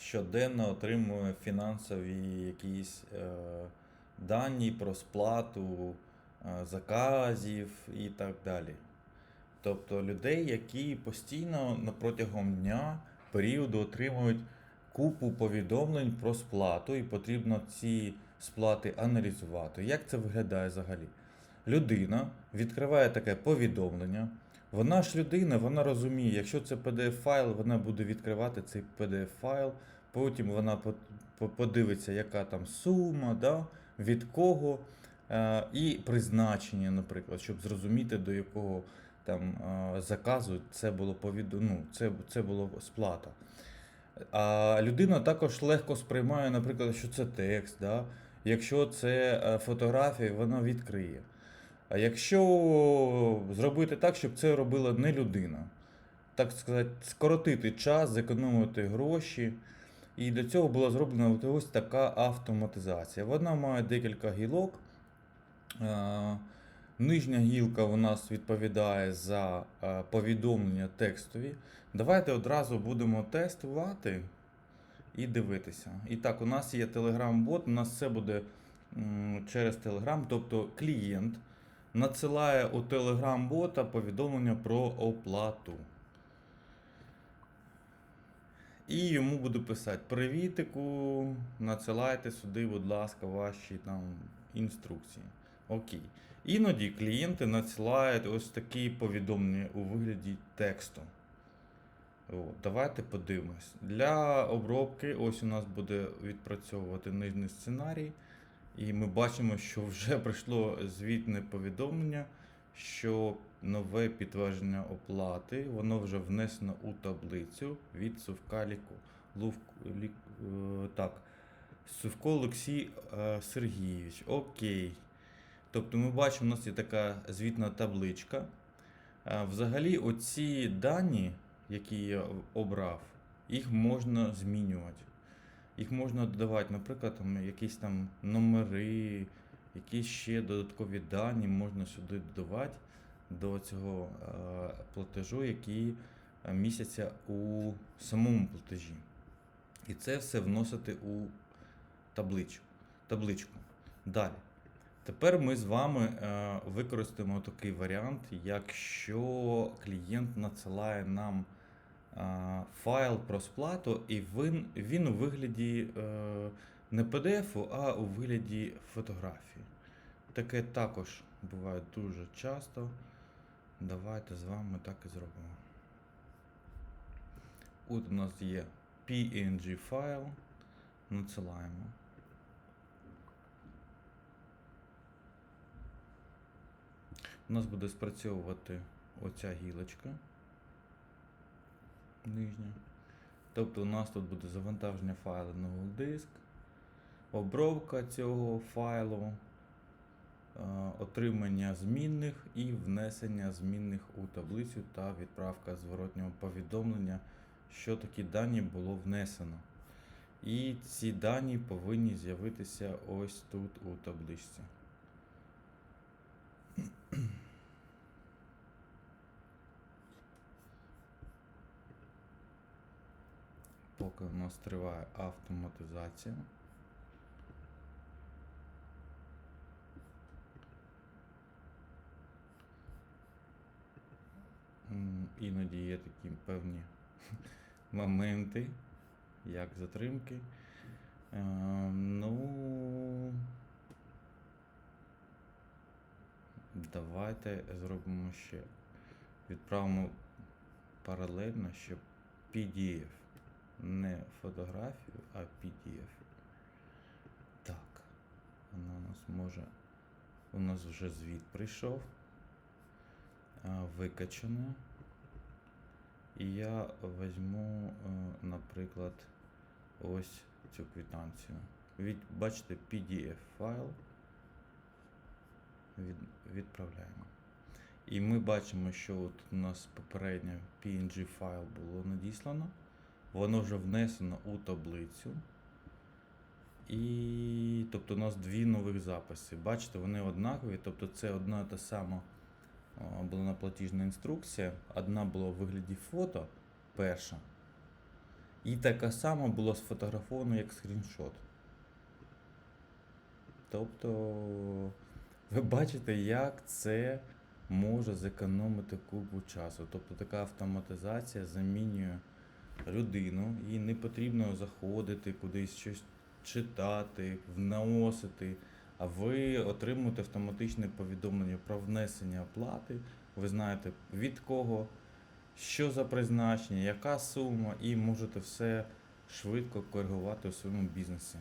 щоденно отримує фінансові якісь е, дані про сплату е, заказів і так далі. Тобто людей, які постійно протягом дня періоду отримують купу повідомлень про сплату, і потрібно ці сплати аналізувати. Як це виглядає взагалі? Людина відкриває таке повідомлення. Вона ж людина, вона розуміє, якщо це PDF-файл, вона буде відкривати цей PDF-файл, потім вона по- по- подивиться, яка там сума, да, від кого, е, і призначення, наприклад, щоб зрозуміти, до якого там е, заказу це було повідо... ну, це, це було сплата. А людина також легко сприймає, наприклад, що це текст, да? якщо це е, фотографія, вона відкриє. А якщо зробити так, щоб це робила не людина, так сказати, скоротити час, зекономити гроші. І для цього була зроблена ось така автоматизація. Вона має декілька гілок. Нижня гілка у нас відповідає за повідомлення текстові. Давайте одразу будемо тестувати і дивитися. І так, у нас є Telegram-бот, у нас все буде через Telegram, тобто клієнт надсилає у Telegram-бота повідомлення про оплату. І йому буду писати: Привітику, надсилайте сюди, будь ласка, ваші там інструкції. Окей. Іноді клієнти надсилають ось такі повідомлення у вигляді тексту. От, давайте подивимось. Для обробки ось у нас буде відпрацьовувати нижній сценарій. І ми бачимо, що вже прийшло звітне повідомлення, що нове підтвердження оплати, воно вже внесено у таблицю від Сувка Ліку. Лік, е, так, Сувко Олексій е, Сергійович. Окей. Тобто ми бачимо, у нас є така звітна табличка. Е, Взагалі, оці дані, які я обрав, їх можна змінювати. Їх можна додавати, наприклад, там якісь там номери, якісь ще додаткові дані можна сюди додавати до цього е, платежу, який е, містяться у самому платежі. І це все вносити у табличку. табличку. Далі. Тепер ми з вами е, використаємо такий варіант, якщо клієнт надсилає нам файл про сплату, і він, він у вигляді е, не PDF, а у вигляді фотографії. Таке також буває дуже часто. Давайте з вами так і зробимо. От у нас є PNG файл. Надсилаємо. У нас буде спрацьовувати оця гілочка нижня. Тобто у нас тут буде завантаження файлу на Google диск, обробка цього файлу, е, отримання змінних і внесення змінних у таблицю та відправка зворотнього повідомлення, що такі дані було внесено. І ці дані повинні з'явитися ось тут у табличці. Поки у нас триває автоматизація. Іноді є такі певні моменти, як затримки. Е, ну, давайте зробимо ще. Відправимо паралельно, щоб PDF. Не фотографію, а PDF. Так. Вона у нас може. У нас вже звіт прийшов. Викачано. І я візьму, е, наприклад, ось цю квитанцію. Від, бачите, PDF файл. Від, відправляємо. І ми бачимо, що от у нас попередньо PNG файл було надіслано. Воно вже внесено у таблицю. І тобто у нас дві нових записи. Бачите, вони однакові, тобто це одна та сама була платіжна інструкція. Одна була у вигляді фото, перша. І така сама була сфотографована як скріншот. Тобто, ви бачите, як це може зекономити купу часу. Тобто така автоматизація замінює людину, їй не потрібно заходити кудись щось читати, вносити. А ви отримуєте автоматичне повідомлення про внесення оплати. Ви знаєте від кого, що за призначення, яка сума, і можете все швидко коригувати у своєму бізнесі.